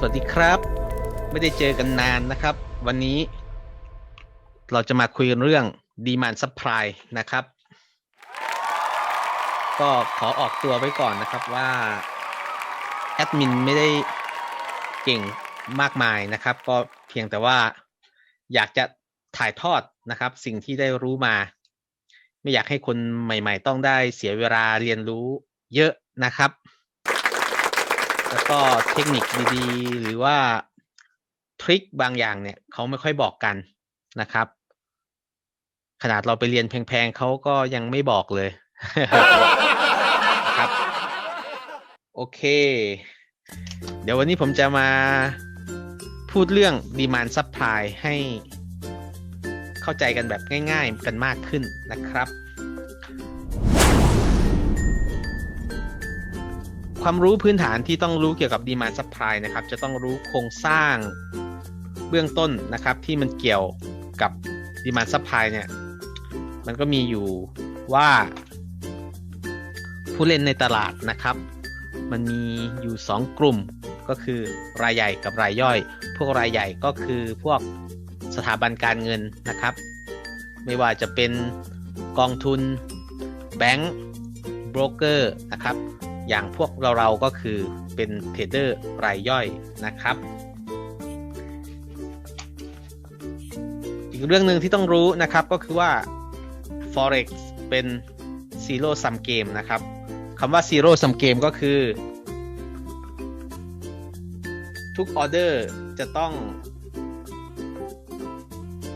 สวัสดีครับ ไม่ได้เจอกันนานนะครับ วันนี้เราจะมาคุยกันเรื่อง demand supply นะครับ ก็ขอออกตัวไว้ก่อนนะครับว่าแอดมินไม่ได้เก่งมากมายนะครับ ก็เพียงแต่ว่าอยากจะถ่ายทอดนะครับ สิ่งที่ได้รู้มา ไม่อยากให้คนใหม่ ๆ ต้องได้เสียเวลาเรียนรู้เยอะนะครับ แล้วก็เทคนิคดีๆ หรือว่าทริคบางอย่างเนี่ยเขาไม่ค่อยบอกกันนะครับ ขนาดเราไปเรียนแพงๆเขาก็ยังไม่บอกเลยครับ โอเค เดี๋ยววันนี้ผมจะมาพูดเรื่อง demand supply ให้เข้าใจกันแบบง่าย ๆ กันมากขึ้นนะครับ ความรู้พื้นฐานที่ต้องรู้เกี่ยวกับ demand supply นะครับ จะต้องรู้โครงสร้างเบื้องต้นนะครับ ที่มันเกี่ยวกับ demand supply เนี่ย มันก็มีอยู่ว่าผู้เล่นในตลาดนะครับ มันมีอยู่ 2 กลุ่มก็คือรายใหญ่กับรายย่อย พวกรายใหญ่ก็คือพวกสถาบันการเงินนะครับ ไม่ว่าจะเป็นกองทุน แบงก์โบรกเกอร์นะครับ อย่างพวกเราเราก็คือเป็นเทรดเดอร์รายย่อยนะครับ อีกเรื่องหนึ่งที่ต้องรู้นะครับก็คือว่า forex เป็น zero sum game นะครับคำว่า zero sum game ก็คือ ทุกออเดอร์จะต้อง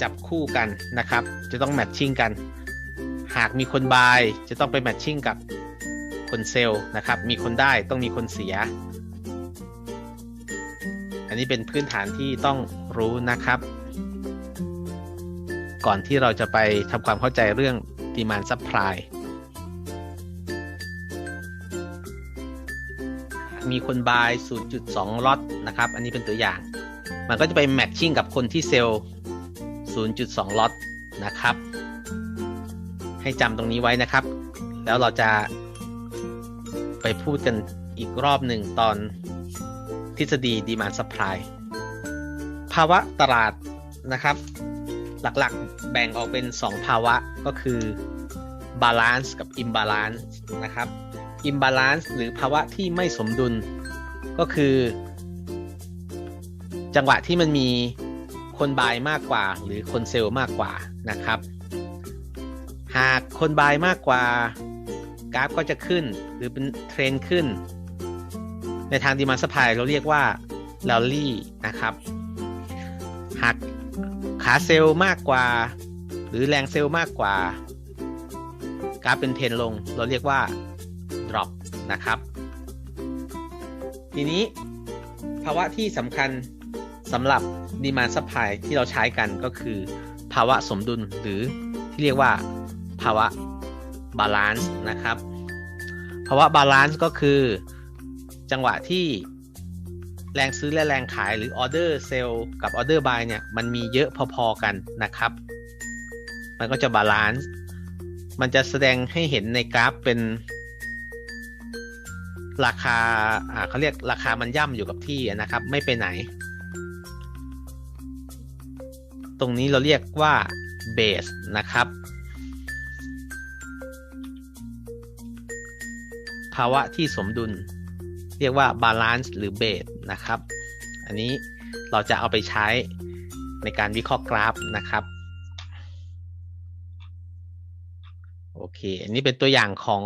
จับคู่กันนะครับ จะต้องแมทชิ่งกัน หากมีคนบายจะต้องไปแมทชิ่งกับ คนเซลล์นะครับ มีคนได้ต้องมีคนเสีย อันนี้เป็นพื้นฐานที่ต้องรู้นะครับ ก่อนที่เราจะไปทำความเข้าใจเรื่อง demand supply มีคนบาย 0.2 ล็อตนะครับ อันนี้เป็นตัวอย่าง มันก็จะไปแมทชิ่งกับคนที่เซลล์ 0.2 ล็อตนะครับ ให้จำตรงนี้ไว้นะครับ แล้วเราจะ ไปพูดกันอีกรอบหนึ่งตอนทฤษฎี demand supply ภาวะตลาดนะครับ หลักๆแบ่งออกเป็น 2 ภาวะก็คือ balance กับ imbalance นะครับ imbalance หรือภาวะที่ไม่สมดุล ก็คือ จังหวะที่มันมีคนบายมากกว่า หรือคนเซลล์มากกว่านะครับ หากคนบายมากกว่า กราฟก็จะขึ้นหรือเป็นเทรนขึ้น ในทางดีมาส u ายเราเรียกว่า rally นะครับหากขาเซลล์มากกว่า หรือแรงเซลล์มากกว่ากราฟเป็นเทรนลง เราเรียกว่า drop นะครับ ทีนี้ภาวะที่สำคัญสำหรับ demand supply ที่เราใช้กันก็คือ ภาวะสมดุลหรือที่เรียกว่าภาวะ balance นะครับภาวะ balance ก็คือจังหวะที่แรงซื้อและแรงขายหรือ order sell กับ order buy เนี่ยมันมีเยอะพอๆกันนะครับ มันก็จะ balance มันจะแสดงให้เห็นในกราฟเป็น ราคาอ่าเขาเรียกราคามันย่ำอยู่กับที่นะครับ ไม่ไปไหน ตรงนี้เราเรียกว่า base นะครับ ภาวะที่สมดุล เรียกว่า balance หรือ base นะครับ อันนี้เราจะเอาไปใช้ในการวิเคราะห์กราฟนะครับโอเค อันนี้เป็นตัวอย่างของ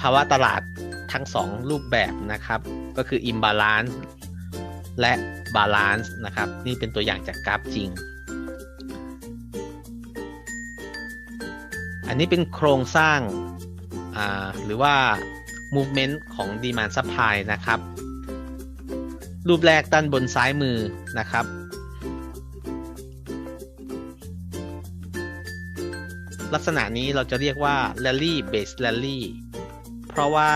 ภาวะตลาดทั้งสองรูปแบบนะครับ ก็คือ imbalance และ balance นะครับ นี่เป็นตัวอย่างจากกราฟจริง อันนี้เป็นโครงสร้าง หรือว่า movement ของ demand supply นะครับ รูปแรกด้านบนซ้ายมือนะครับ ลักษณะนี้เราจะเรียกว่า rally base rally เพราะว่า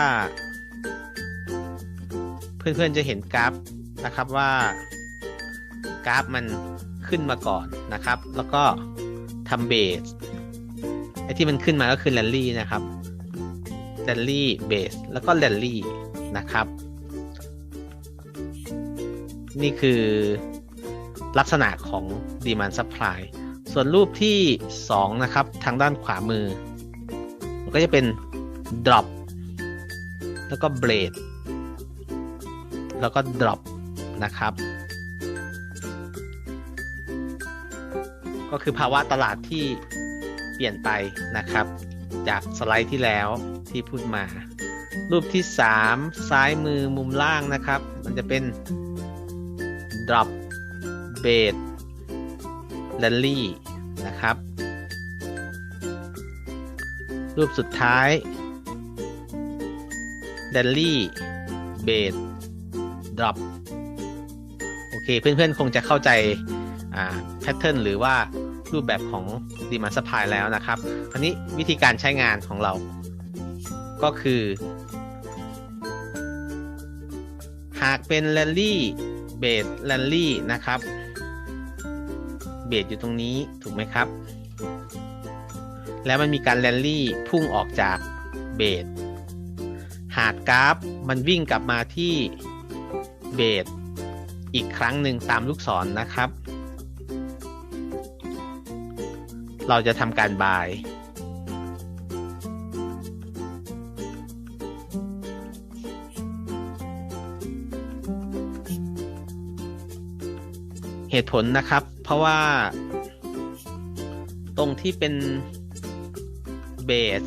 เพื่อนๆจะเห็นกราฟนะครับว่ากราฟมันขึ้นมาก่อนนะครับ แล้วก็ทำเบสไอ้ที่มันขึ้นมาก็คือ rally นะครับ rally base แล้วก็ rally นะครับ นี่คือลักษณะของ demand supply ส่วนรูปที่ 2 นะครับ ทางด้านขวามือ มันก็จะเป็น drop แล้วก็ blade แล้วก็ drop นะครับ ก็คือภาวะตลาดที่เปลี่ยนไปนะครับ จากสไลด์ที่แล้วที่พูดมา รูปที่ 3 ซ้ายมือมุมล่างนะครับ มันจะเป็น drop b a s rally นะครับ รูปสุดท้าย rally b a s drop โอเค เพื่อนๆ คงจะเข้าใจแพทเทิร์นหรือว่า รูปแบบของ demand supply แล้วนะครับอันนี้วิธีการใช้งานของเรา ก็คือ หากเป็น rally base rally นะครับ เบสอยู่ตรงนี้ถูกไหมครับ แล้วมันมีการแรลลี่พุ่งออกจากเบสหากกราฟมันวิ่งกลับมาที่เบสอีกครั้งหนึ่งตามลูกศรนนะครับ เราจะทำการบาย เหตุผลนะครับ เพราะว่า ตรงที่เป็นเบส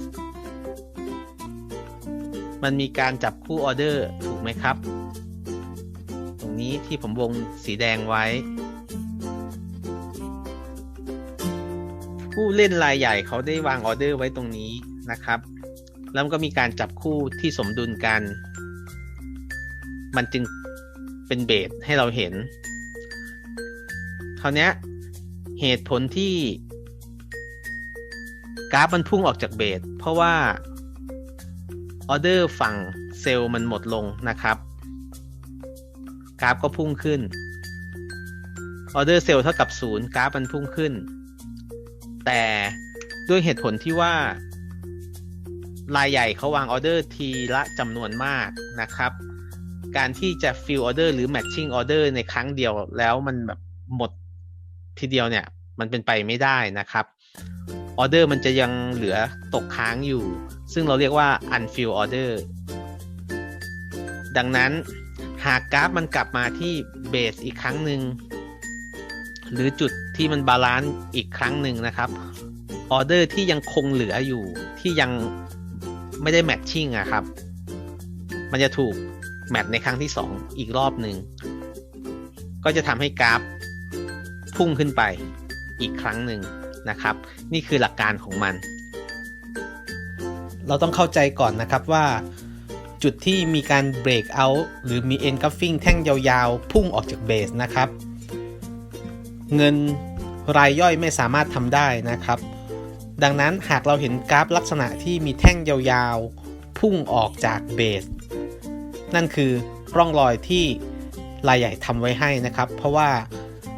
มันมีการจับคู่ออเดอร์ถูกไหมครับ ตรงนี้ที่ผมวงสีแดงไว้ ผู้เล่นรายใหญ่เขาได้วางออเดอร์ไว้ตรงนี้นะครับ แล้วก็มีการจับคู่ที่สมดุลกัน มันจึงเป็นเบสให้เราเห็นคราวนี้เหตุผลที่กราฟมันพุ่งออกจากเบสเพราะว่าออเดอร์ฝั่งเซลล์มันหมดลงนะครับ กราฟก็พุ่งขึ้นออเดอร์เซลล์เท่ากับศูนย์กราฟมันพุ่งขึ้น แต่ด้วยเหตุผลที่ว่ารายใหญ่เขาวางออเดอร์ทีละจำนวนมากนะครับ การที่จะ fill order หรือ matching order ในครั้งเดียวแล้วมันแบบหมดทีเดียวเนี่ย มันเป็นไปไม่ได้นะครับออเดอร์มันจะยังเหลือตกค้างอยู่ ซึ่งเราเรียกว่า unfill order ดังนั้นหากกราฟมันกลับมาที่เบสอีกครั้งหนึ่ง หรือจุดที่มันบาลานซ์อีกครั้งหนึ่งนะครับออเดอร์ที่ยังคงเหลืออยู่ที่ยังไม่ได้แมทชิ่งอะครับ มันจะถูกแมทในครั้งที่ 2 อีกรอบหนึ่ง ก็จะทำให้กราฟพุ่งขึ้นไปอีกครั้งหนึ่งนะครับ นี่คือหลักการของมัน เราต้องเข้าใจก่อนนะครับว่าจุดที่มีการ break out หรือมี engulfing แท่งยาวๆ พุ่งออกจากเบสนะครับ เงินรายย่อยไม่สามารถทำได้นะครับ ดังนั้นหากเราเห็นกราฟลักษณะที่มีแท่งยาวๆ พุ่งออกจากเบส นั่นคือร่องรอยที่รายใหญ่ทำไว้ให้นะครับ เพราะว่า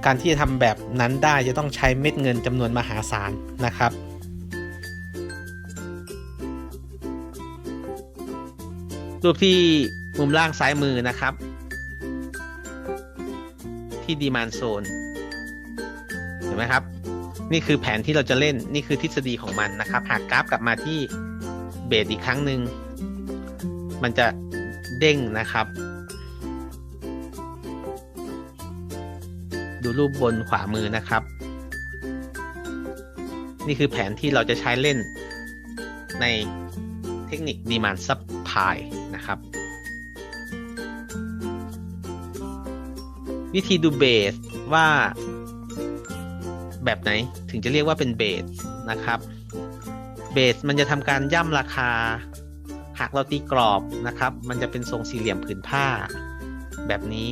การที่จะทำแบบนั้นได้จะต้องใช้เม็ดเงินจำนวนมหาศาลนะครับรูปที่มุมล่างซ้ายมือนะครับ ที่ดีมานโซน ห็นไหมครับ นี่คือแผนที่เราจะเล่นนี่คือทฤษฎีของมันนะครับ หากกราฟกลับมาที่เบสอีกครั้งหนึ่งมันจะเด้งนะครับ ดูรูปบนขวามือนะครับ นี่คือแผนที่เราจะใช้เล่นในเทคนิค Demand Supply นะครับ วิธีดูเบสว่า แบบไหนถึงจะเรียกว่าเป็นเบสนะครับเบสมันจะทำการย่ำราคา หากเราตีกรอบนะครับ มันจะเป็นทรงสี่เหลี่ยมผืนผ้า แบบนี้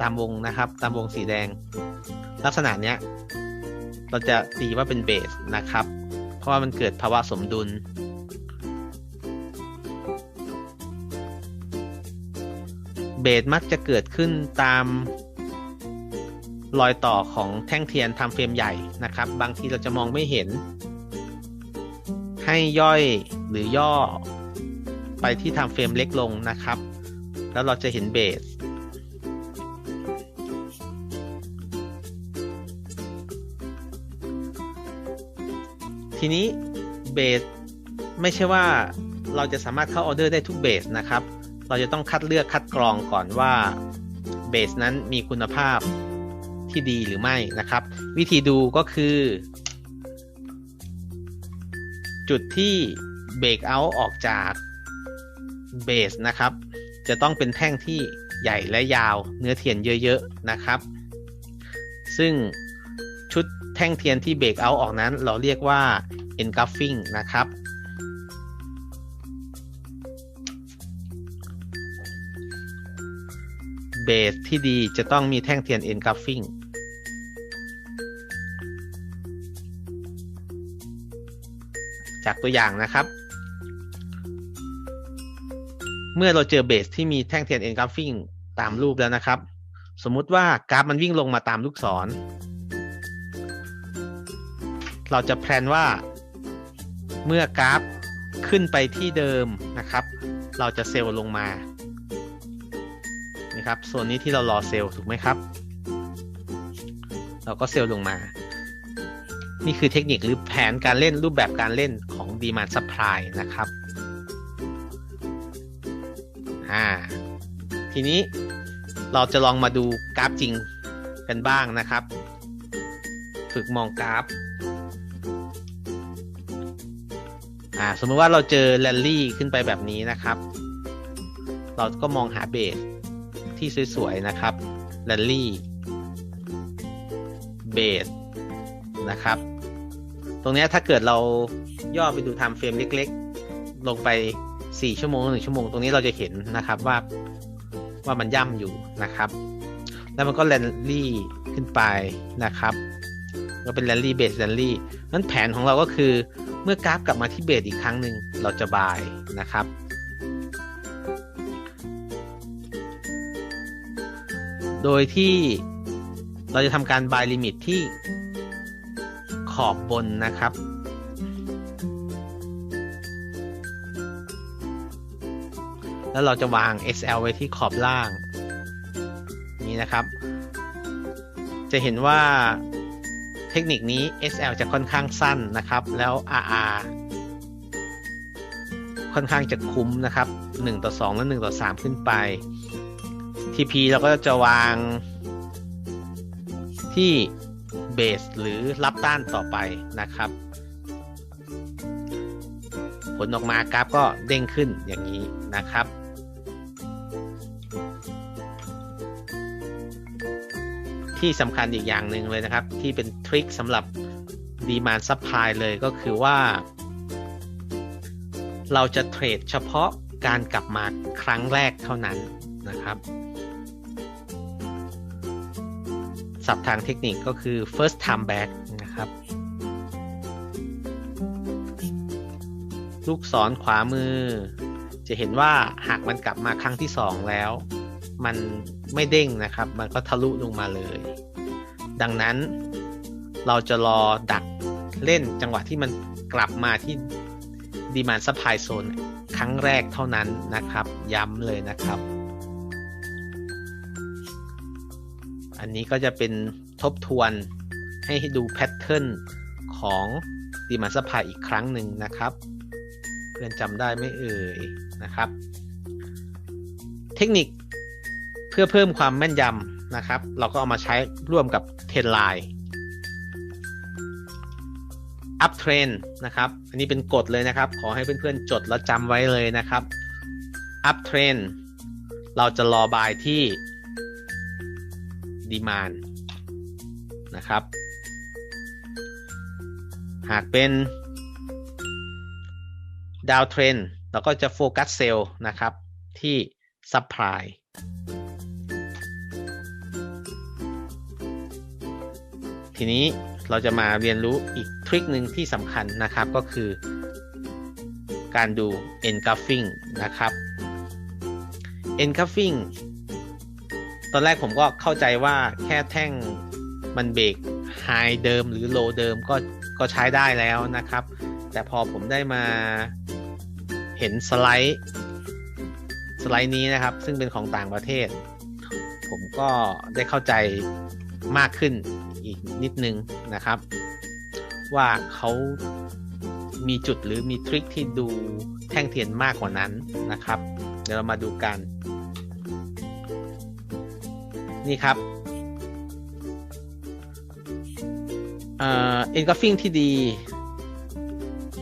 ตามวงนะครับ ตามวงสีแดง ลักษณะเนี้ยเราจะตีว่าเป็นเบสนะครับ เพราะว่ามันเกิดภาวะสมดุล เบสมักจะเกิดขึ้นตาม รอยต่อของแท่งเทียนทำเฟรมใหญ่นะครับ บางทีเราจะมองไม่เห็น ให้ย่อยหรือย่อ ไปที่ทำเฟรมเล็กลงนะครับ แล้วเราจะเห็นเบสทีนี้เบสไม่ใช่ว่าเราจะสามารถเข้าออเดอร์ได้ทุกเบสนะครับ เราจะต้องคัดเลือกคัดกรองก่อนว่าเบสนั้นมีคุณภาพ ที่ดีหรือไม่นะครับ วิธีดูก็คือ จุดที่เบรกเอาออกจากเบสนะครับ จะต้องเป็นแท่งที่ใหญ่และยาวเนื้อเทียนเยอะๆนะครับ ซึ่งชุดแท่งเทียนที่เบรกเอาออกนั้น เราเรียกว่า engulfing นะครับ เบสที่ดีจะต้องมีแท่งเทียน engulfing จากตัวอย่างนะครับ เมื่อเราเจอเบสที่มีแท่งเทียน engulfing ตามรูปแล้วนะครับ สมมุติว่ากราฟมันวิ่งลงมาตามลูกศร เราจะแพลนว่าเมื่อกราฟขึ้นไปที่เดิมนะครับ เราจะเซลล์ลงมานี่ครับส่วนนี้ที่เรารอเซลล์ถูกไหมครับ เราก็เซลล์ลงมา นี่คือเทคนิคหรือแผนการเล่นรูปแบบการเล่นข อง Demand Supply นะครับอ่าทีนี้เราจะลองมาดูกราฟจริงกันบ้างนะครับ ฝึกมองกราฟอ่าสมมติว่าเราเจอแรลลี่ขึ้นไปแบบนี้นะครับ เราก็มองหาเบสที่สวยๆนะครับแรลลี่เบสนะครับ ตรงนี้ถ้าเกิดเรา ย่อไปดูไทม์เฟรมเล็ก ๆ ลงไป 4 ชั่วโมงหนึ่งชั่วโมงตรงนี้เราจะเห็นนะครับว่าว่ามันย่ำอยู่นะครับ แล้วมันก็แรลลี่ขึ้นไปนะครับก็เป็นแรลลี่เบสแรลลี่นั้นแผนของเราก็คือเมื่อกราฟกลับมาที่เบสอีกครั้งหนึ่งเราจะบายนะครับโดยที่เราจะทำการบายลิมิตที่ขอบบนนะครับ แล้วเราจะวาง SL ไว้ที่ขอบล่าง นี้นะครับ จะเห็นว่าเทคนิคนี้ SL จะค่อนข้างสั้นนะครับ แล้ว RR ค่อนข้างจะคุ้มนะครับ 1 ต่อ 2 และ 1 ต่อ 3 ขึ้นไป TP เราก็จะวางที่เบสหรือรับต้านต่อไปนะครับ ผลออกมากราฟก็เด้งขึ้นอย่างนี้นะครับ ที่สำคัญอีกอย่างหนึ่งเลยนะครับ ที่เป็นทริคสำหรับ Demand Supply เลยก็คือว่า เราจะเทรดเฉพาะการกลับมาครั้งแรกเท่านั้นนะครับศัพท์ทางเทคนิคก็คือ first time back นะครับ ลูกศรขวามือ จะเห็นว่าหากมันกลับมาครั้งที่ 2 แล้ว มัน ไม่เด้งนะครับ มันก็ทะลุลงมาเลย ดังนั้นเราจะรอดักเล่นจังหวะที่มันกลับมาที่ demand supply zone ครั้งแรกเท่านั้นนะครับ ย้ำเลยนะครับ อันนี้ก็จะเป็นทบทวนให้ดูแพทเทิร์นของ demand supply อีกครั้งหนึ่งนะครับ เพื่อนจำได้ไม่เอ่ยนะครับ เทคนิค เพื่อเพิ่มความแม่นยำนะครับ เราก็เอามาใช้ร่วมกับเทรนไลน์ up trend นะครับ อันนี้เป็นกฎเลยนะครับ ขอให้เพื่อนๆจดแล้วจำไว้เลยนะครับ up trend เราจะรอบายที่ demand นะครับ หากเป็น down trend เราก็จะโฟกัสเซลล์นะครับที่ supply ทีนี้เราจะมาเรียนรู้อีกทริคหนึ่งที่สำคัญนะครับก็คือ การดู engulfing นะครับ engulfing ตอนแรกผมก็เข้าใจว่าแค่แท่งมันเบรกไฮเดิมหรือโลเดิมก็ก็ใช้ได้แล้วนะครับ แต่พอผมได้มาเห็นสไลด์สไลด์นี้นะครับ ซึ่งเป็นของต่างประเทศ ผมก็ได้เข้าใจ มากขึ้นอีกนิดนึงนะครับ ว่าเขามีจุดหรือมีทริคที่ดูแท่งเทียนมากกว่านั้นนะครับ เดี๋ยวเรามาดูกัน นี่ครับเอ่อ engulfing ที่ดี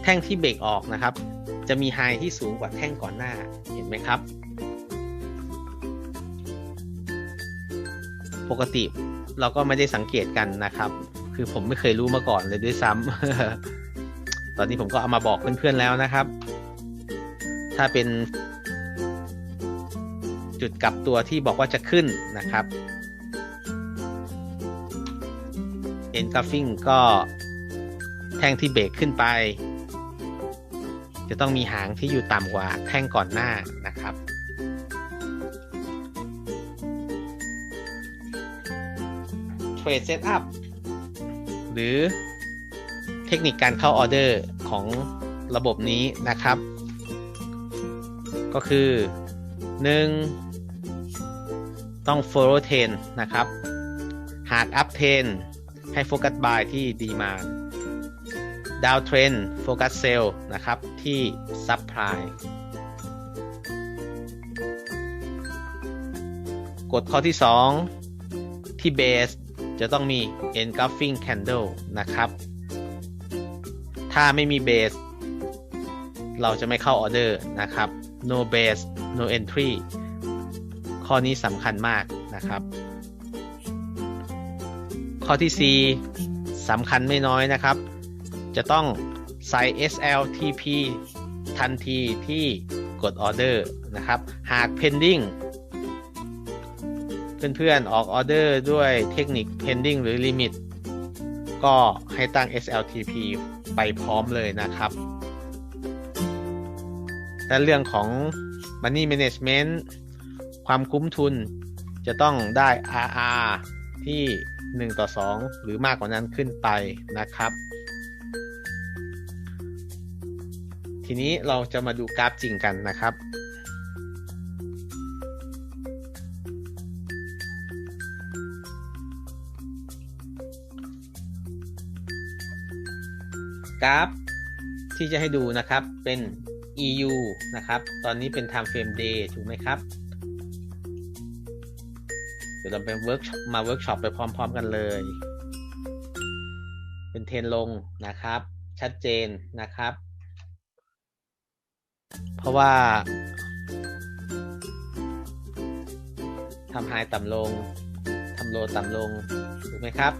แท่งที่เบรกออกนะครับ จะมีไฮที่สูงกว่าแท่งก่อนหน้าเห็นไหมครับ ปกติ เราก็ไม่ได้สังเกตกันนะครับ คือผมไม่เคยรู้มาก่อนเลยด้วยซ้ำตอนนี้ผมก็เอามาบอกเพื่อนๆแล้วนะครับ ถ้าเป็น จุดกลับตัวที่บอกว่าจะขึ้นนะครับ engulfing ก็แท่งที่เบรกขึ้นไป จะต้องมีหางที่อยู่ต่ำกว่าแท่งก่อนหน้า นะครับ Trade Setup หรือเทคนิคการเข้าออเดอร์ของระบบนี้นะครับ ก็คือ 1. ต้อง follow trend นะครับ หาก up trend ให้โฟกัส buy ที่ดีมา down trend โฟกัส sell นะครับที่ supply กฎข้อที่ 2 ที่ base จะต้องมี engulfing candle นะครับ ถ้าไม่มี base เราจะไม่เข้าออเดอร์นะครับ no base no entry ข้อนี้สำคัญมากนะครับ ข้อที่4สำคัญไม่น้อยนะครับ จะต้องใส่ SLTP ทันทีที่กดออเดอร์นะครับ หาก pending เพื่อนๆ ออกออเดอร์ด้วยเทคนิค pending หรือ limit ก็ให้ตั้ง SLTP ไปพร้อมเลยนะครับ และเรื่องของ Money Management ความคุ้มทุนจะต้องได้ RR ที่ 1 ต่อ 2 หรือมากกว่านั้นขึ้นไปนะครับ ทีนี้เราจะมาดูกราฟจริงกันนะครับ กราฟที่จะให้ดูนะครับเป็น EU นะครับ ตอนนี้เป็น time frame day ถูกไหมครับ เดี๋ยวเราไปเวิร์กมาเวิร์กช็อปไปพร้อม ๆ กันเลย เป็นเทนลงนะครับ ชัดเจนนะครับ เพราะว่าทำไฮต่ำลงทำโลต่ำลง ถูกไหมครับ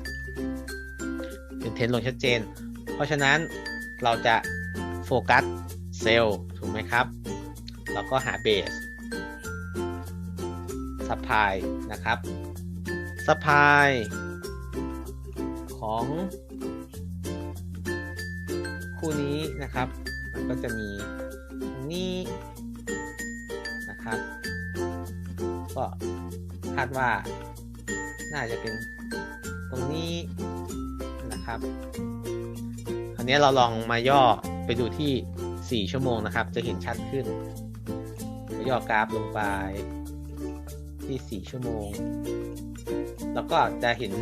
เป็นเทนลงชัดเจน เพราะฉะนั้นเราจะโฟกัสเซลล์ถูกไหมครับ เราก็หาเบสซัพพลายนะครับซัพพลายของคู่นี้นะครับ มันก็จะมีตรงนี้นะครับ ก็คาดว่าน่าจะเป็นตรงนี้นะครับ นี้เราลองมาย่อไปดูที่ 4 ชั่วโมงนะครับ จะเห็นชัดขึ้น ย่อกราฟลงไปที่ 4 ชั่วโมง แล้วก็จะเห็น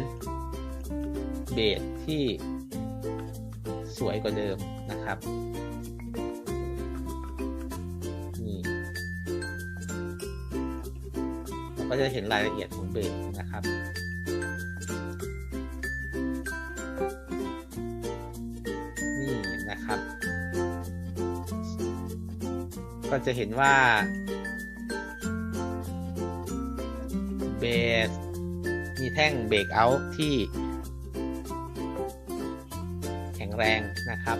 เบสที่สวยกว่าเดิมนะครับนี่เราก็จะเห็นรายละเอียดของเบสนะครับ จะเห็นว่า เบส มีแท่งเบรกเอาท์ที่ แข็งแรงนะครับ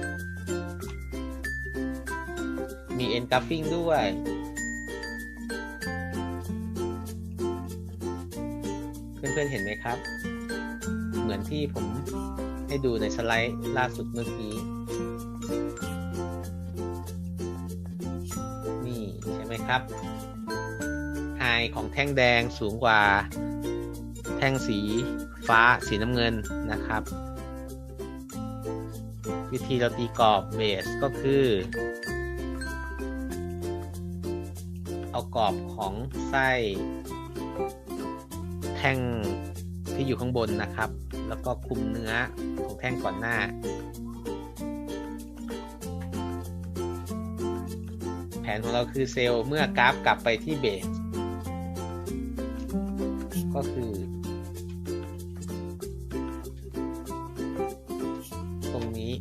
มี engulfing ด้วยเพื่อนๆเห็นไหมครับ เหมือนที่ผมให้ดูในสไลด์ล่าสุดเมื่อกี้ ครับไฮของแท่งแดงสูงกว่าแท่งสีฟ้าสีน้ำเงินนะครับ วิธีเราตีกรอบเบสก็คือ เอากรอบของไส้แท่งที่อยู่ข้างบนนะครับ แล้วก็คุมเนื้อของแท่งก่อนหน้า ผนของเราคือเซลล์เมื่อกราฟกลับไปที่เบสก็คือ ตรงนี้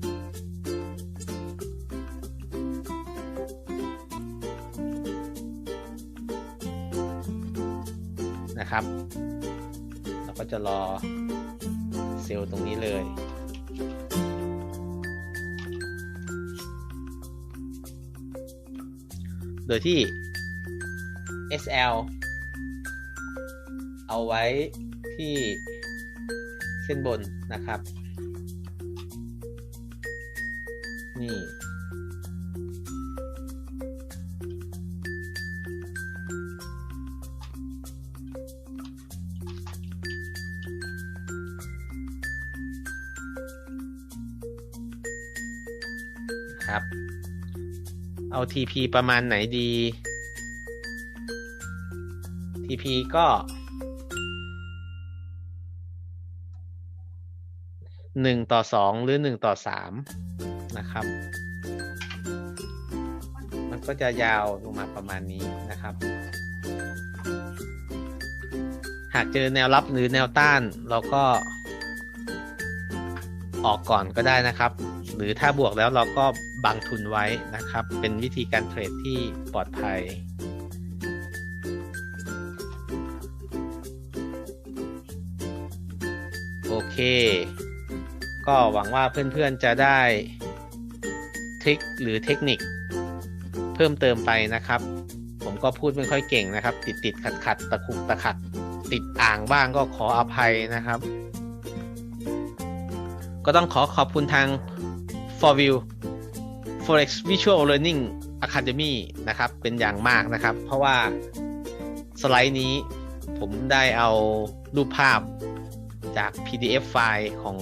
นะครับ เราก็จะรอเซลล์ตรงนี้เลย โดยที่ SL เอาไว้ที่เส้นบนนะครับ นี่ เอา TP ประมาณไหนดี TP ก็หนึ่งต่อสองหรือหนึ่งต่อสามนะครับ มันก็จะยาวลงมาประมาณนี้นะครับ หากเจอแนวรับหรือแนวต้านเราก็ออกก่อนก็ได้นะครับ หรือถ้าบวกแล้วเราก็ บังทุนไว้นะครับ เป็นวิธีการเทรดที่ปลอดภัย โอเค ก็หวังว่าเพื่อนๆจะได้ทริคหรือเทคนิค เพิ่มเติมไปนะครับ ผมก็พูดไม่ค่อยเก่งนะครับ ติดติดขัดขัดตะคุกตะขัด ติดอ่างบ้างก็ขออภัยนะครับ ก็ต้องขอขอบคุณทาง For View Forex Visual Learning Academy นะครับ เป็นอย่างมากนะครับ เพราะว่าสไลด์นี้ผมได้เอารูปภาพจาก PDF ไฟล์ของ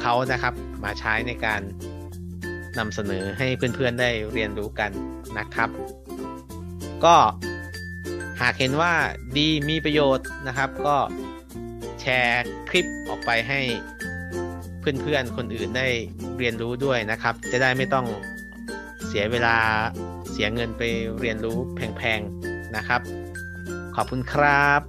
เขานะครับ มาใช้ในการนำเสนอให้เพื่อนๆได้เรียนรู้กันนะครับ ก็หากเห็นว่าดีมีประโยชน์นะครับ ก็แชร์คลิปออกไปให้ เพื่อนๆ คนอื่นได้เรียนรู้ด้วยนะครับ จะได้ไม่ต้องเสียเวลาเสียเงินไปเรียนรู้แพงๆนะครับ ขอบคุณครับ